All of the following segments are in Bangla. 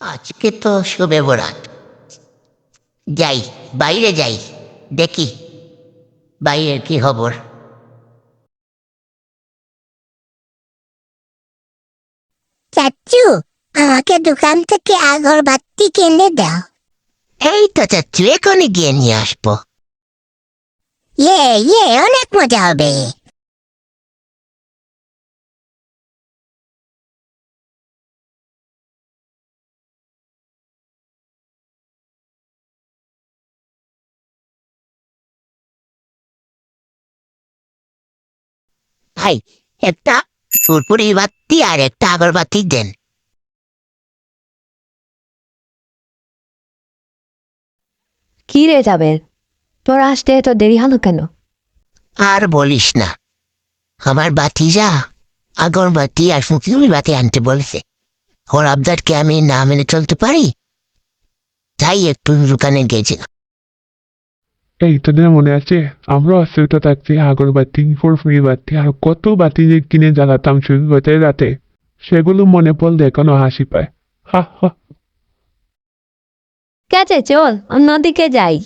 আজকে তো শুভে বরাত যাই বাইরে যাই দেখি বাইরের কি খবর। চাচু আমাকে দোকান থেকে আগরবাতি কিনে দাও। এই তো চাচ্ছু এখনই গিয়ে নিয়ে আসব। ইয়ে ইয়ে অনেক মজা হবে। ভাই একটা ফুরফুরি বাতি আর একটা আগরবাতি দেন। কি রে যাবের তোর আসতে এত দেরি হলো কেন? আর বলিস না। আমার বাতিজা আগরবাতি আর ফুরফুরি বাতি আনতে বলেছে। ওর আবদারকে আমি না মেনে চলতে পারি? তাই একটু দোকানে গেছিলাম। এই তোদের মনে আছে আমরা অস্ত্রটা থাকছি আগরবাতি ফুরফুরি বাতি, আর কত বাতি যে কিনে জ্বালাতাম শুরু হতে রাতে। সেগুলো মনে পড়লে এখনও হাসি পায়। হা হা। গেছে চল, অন্যদিকে যাই।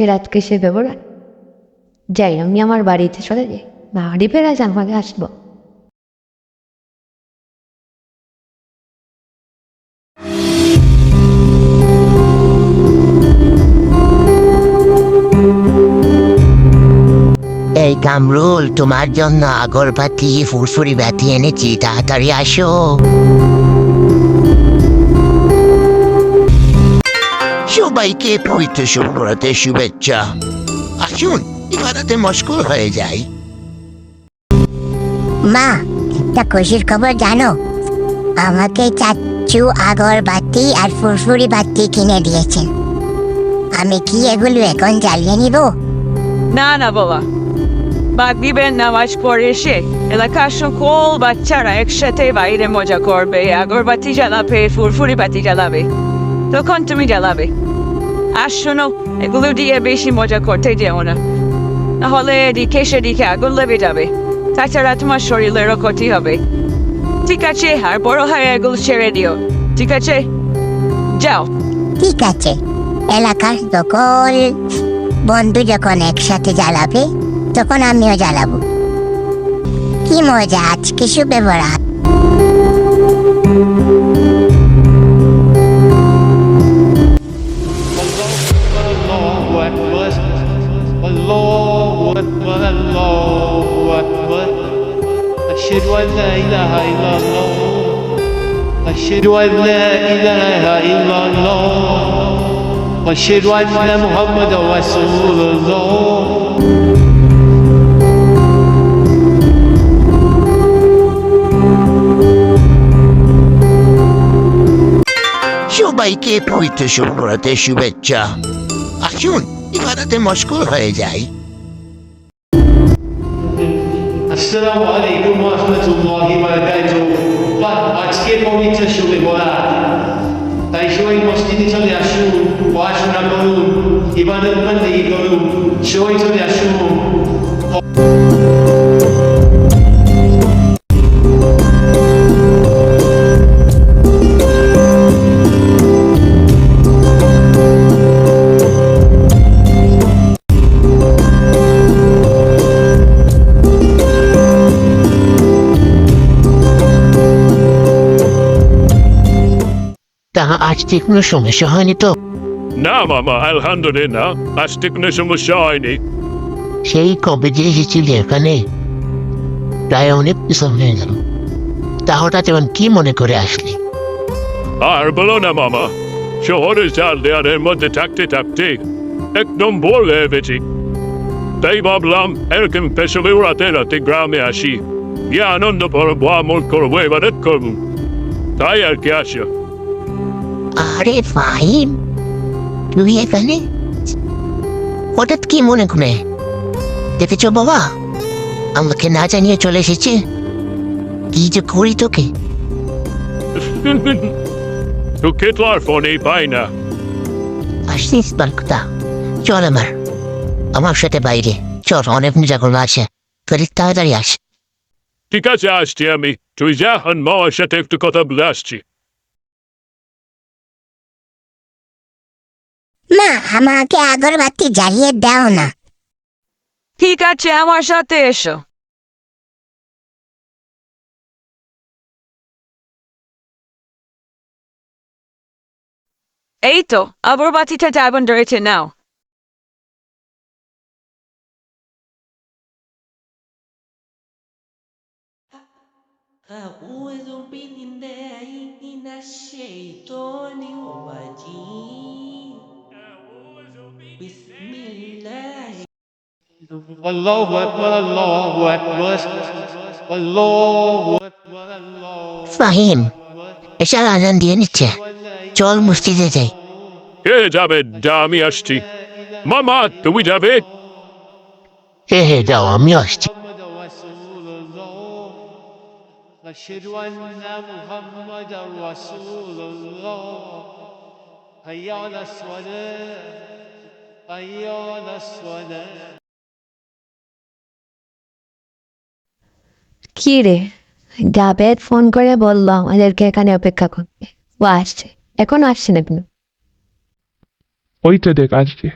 আজকে রাতকে সে বেবরা যাই আমি আমার বাড়িতে চলে যাই। বাড়ি ফেরা আমাকে আসব। এই কামরুল, তোমার জন্য আগরবাতি, ফুরফুরি বাতি এনেছি, তাড়াতাড়ি আসো। সবাইকে পবিত্র শুভরাতে শুভেচ্ছা। আসুন ইবাদাতে মশগুল হয়ে যাই। মা একটা খুশির খবর জানো? আমাকে চাচু আগরবাতি আর ফুরফুরি বাতি কিনে দিয়েছেন আমি কি এগুলো এখন জ্বালিয়ে নিব? না না বাবা। মাগরিবের নামাজ পড়ে এসে। এলাকার সকল বাচ্চারা একসাথে বাইরে মজা করবে। আগরবাতি জ্বালাবে ফুরফুরি বাতি জ্বালাবে। তখন তুমি জ্বালাবে। আর শোনো, এগুলো দিয়ে বেশি মজা করতে যেও না। নাহলে এদিকে সেদিকে আগুন লেগে যাবে। তাছাড়া তোমার শরীরেরও ক্ষতি হবে। ঠিক আছে, আর বড় হয়ে এগুলো ছেড়ে দিও। ঠিক আছে? যাও। ঠিক আছে। এলাকার সকল বন্ধু যখন একসাথে জ্বালাবে, তখন আমিও জ্বালাবো। কি মজা, আজকে শুভে বরাত أشهد أن لا إله إلا الله أشهد أن لا إله إلا الله وأشهد أن محمدا رسول الله সবাইকে পবিত্র শুভরাতে শুভেচ্ছা আসুন ইবাদাতে মশগুল হয়ে যাই আসসালামু আলাইকুম ওয়া রাহমাতুল্লাহি ওয়া বারাকাতুহু। বাহ আজকে পবিত্র শুভে বরাত। তাই সবাই মসজিদে চলে আসুন, পড়াশোনা করুন, ইবাদত বন্দেগী করুন। সবাই চলে আসুন। আজকে কোনো সমস্যা হয়নি তো না মামা আলহামদুলিল্লাহ আজকে কোনো সমস্যা হয়নি সেই কবে যে এসেছিলি এখানে প্রায় অনেক কিছু হয়ে গেল। তা হঠাৎ এমন কি মনে করে আসলি? আর বলো না মামা শহরের চাল দেয়ালের মধ্যে থাকতে থাকতে একদম বোর হয়ে গেছি। তাই ভাবলাম এরকম পেছনে রাতে রাতে গ্রামে আসি। গিয়ে আনন্দ করব আমল করব এবারে করব। তাই আর কি আসা। আরে ফাহিম তুই এখানে? হঠাৎ কি মনে করে? দেখেছ বাবা? আমাকে না জানিয়ে চলে এসেছে। কি যে করি তোকে? তোকে তো আর ফোনেই পাই না। আসিস বালকতা চল আমার। আমার সাথে বাইরে। চল অনেক নিজাগুলো আছে তুই তাড়াতাড়ি আস। ঠিক আছে আসছি আমি। তুই যা হন মামার সাথে একটু কথা বলে আসছি। মা আমাকে আগরবাতি জ্বালিয়ে দাও না ঠিক আছে আমার সাথে এসো এই তো আগরবাতিটা ডায়মন্ড রয়েছে নাও أعوذ بالله من الشيطان الرجيم بسم الله Allahu Ekber, Allahu Ekber, Fahim, eşer anan diyen içe, çoğul mufti dedi. He tabi dami açtı. Mama tuvi tabi. He he davamı açtı. أشهد أن محمدا رسول الله কি রে জাবেদ ফোন করে বলল আমাদেরকে এখানে অপেক্ষা করতে। ও আসছে। এখনও আসছে না কেন? ওইটা দেখ আসছে।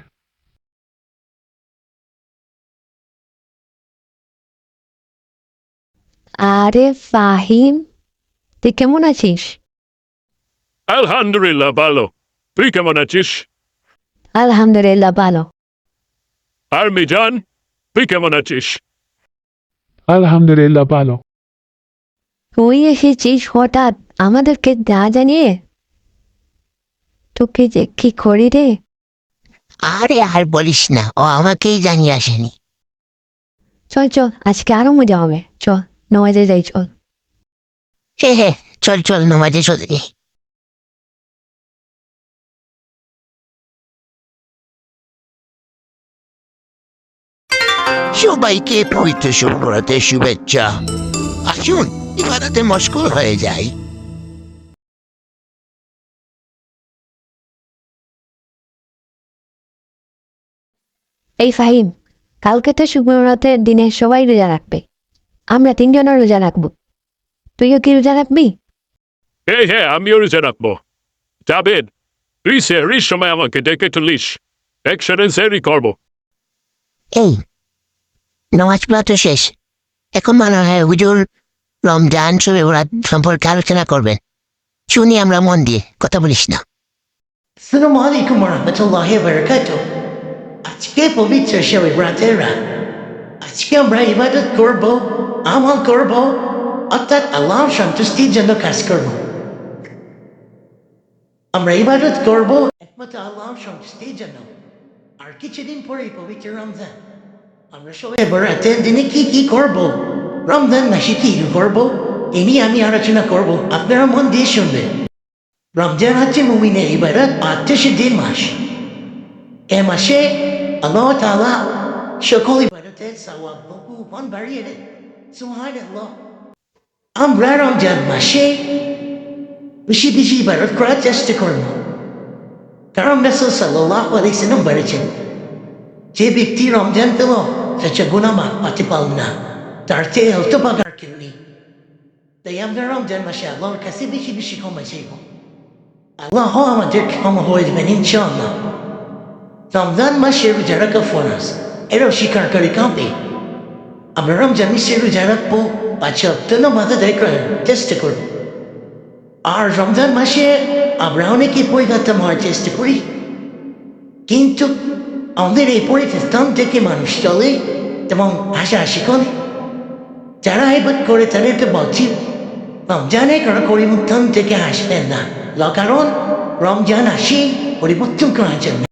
আরে ফাহিম তুই কেমন আছিস? আলহামদুলিল্লাহ ভালো। তুই কেমন আছিস? আলহামদুলিল্লাহ ভালো আর মিজান তুই কেমন আছিস আলহামদুলিল্লাহ ভালো তুই এসেছিস হঠাৎ আমাদেরকে যা জানিয়ে? তোকে যে কি করি রে? আরে আর বলিস না ও আমাকেই জানিয়ে আসেনি। চল চল আজকে আরও মজা হবে। চল নমাজে যাই চল। হে হে চল চল নমাজে চলে যাই সবাইকে পবিত্র শুভরাতে শুভেচ্ছা। আসুন ইবাদতে মশগুল হয়ে যায় এই ফাহিম কালকে তো শুক্রবারের দিনে সবাই রোজা রাখবে। আমরা তিনজনও রোজা রাখব। তুইও কি রোজা রাখবি? এই হ্যাঁ আমিও রোজা রাখব। যাবেন তুই সেরির সময় আমাকে ডেকে তুলিস একসাথে সেরি করব। এই নামাজ পড়া তো শেষ। এখন মনে হয় হুজুর রমজান শুভে ওরা সম্পর্কে আলোচনা করবেন শুনি আমরা মন দিয়ে, কথা বলিস না। আজকে পবিত্র শবে রাতের রাত। আজকে আমরা ইবাদত করব, আমল করব, অর্থাৎ আল্লাহর সন্তুষ্টির জন্য কাজ করব। আমরা ইবাদত করব, একমাত্র আল্লাহর সন্তুষ্টির জন্য। আর কিছুদিন পরেই পবিত্র রমজান। আমরা সবাই বরাতের দিনে কি কি করব? রমজান মাসে কি করব? এ নিয়ে আমি আলোচনা করব। আপনারা মন দিয়ে শুনবেন। রমজান হচ্ছে মুমিনের ইবাদত আত্মসিদ্ধির মাস। এ মাসে আল্লাহ তাআলা সকল ইবাদতের সওয়াব বহু গুণ বাড়িয়ে দেন সুবহানাল্লাহ। আমরা রমজান মাসে বেশি বেশি ইবাদত করার চেষ্টা করব। কারণ রাসূল সাল্লাল্লাহু আলাইহি সাল্লাম বলেছেন, যে ব্যক্তি রমজান পেল পারল না তার চেয়ে হতো পাগার কেউ নেই তাই আমরা রমজান মাসে আল্লাহর কাছে বেশি বেশি ক্ষমা চাইব আল্লাহ আমাদের ক্ষমা হয়ে দেবেন ইনশাআল্লাহ রমজান মাসে রোজা রাখা ফরাস এরাও স্বীকার করে কাঁপে আমরা রমজান মাসে রোজা রাখব পাঁচ সপ্তাহ মাথা দেয় করার চেষ্টা করব আর রমজান মাসে আমরা অনেকে পরিবর্তন হওয়ার চেষ্টা করি কিন্তু আমাদের এই পরিবর্তন থেকে মানুষ চলে এবং হাসাহাসি করে যারা এবার করে তাদেরকে বলছি রমজানে কোনো পরিবর্তন থেকে হাসবেন না কারণ রমজান আসি পরিবর্তন করার জন্য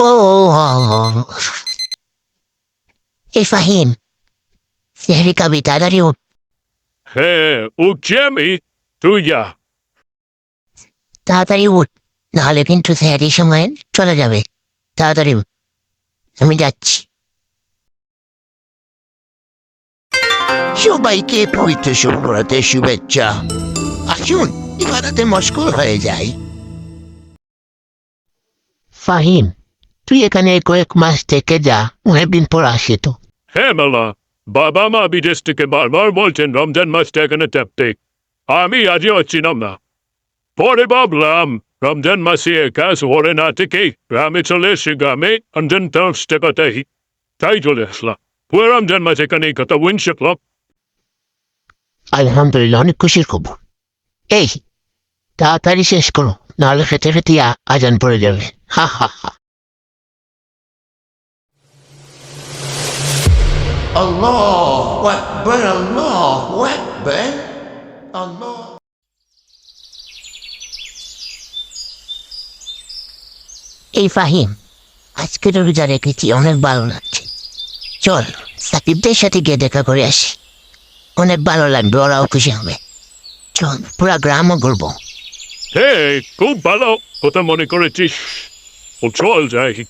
ও এই ফাহিম সেহরি কাবি তাড়াতাড়ি উঠ। হ্যাঁ উঠছি আমি তুই যা তাড়াতাড়ি উঠ নাহলে কিন্তু সেহরি সময় চলে যাবে। তাড়াতাড়ি উঠ। আমি যাচ্ছি। সবাইকে পবিত্র শুভরাতে শুভেচ্ছা। আসুন ইবাদাতে মশগুল হয়ে যাই। ফাহিম তুই এখানে কয়েক মাস থেকে যা অনেকদিন পর আসি তো। হ্যাঁ মালা বাবা মা বিদেশ থেকে বারবার বলছেন, রমজান মাসটা এখানে চাপতে আমি আজও ছিলাম না। পরে ভাবলাম, রমজান মাসে একা শহরে না থেকে গ্রামে চলে এসে গ্রামে রমজান টার্মসটা কথাই তাই চলে আসলাম। পুরো রমজান মাস এখানে কথা উইন শিখলাম আলহামদুলিল্লাহ, অনেক খুশির খবর। এই, তাড়াতাড়ি শেষ করো, নাহলে খেতে খেতে আজান পড়ে যাবে। হা হা হা। আল্লাহ আকবার আল্লাহ আকবার আল্লাহ এই ফাহিম আজকে রোজা রেখেছি অনেক ভালো লাগছে। চল সাকিবদের সাথে গিয়ে দেখা করে আসি। অনেক ভালো লাগবে ওরাও খুশি হবে। চল পুরা গ্রামও ঘুরবো। হে খুব ভালো কথা মনে করেছিস। ও চল যাই।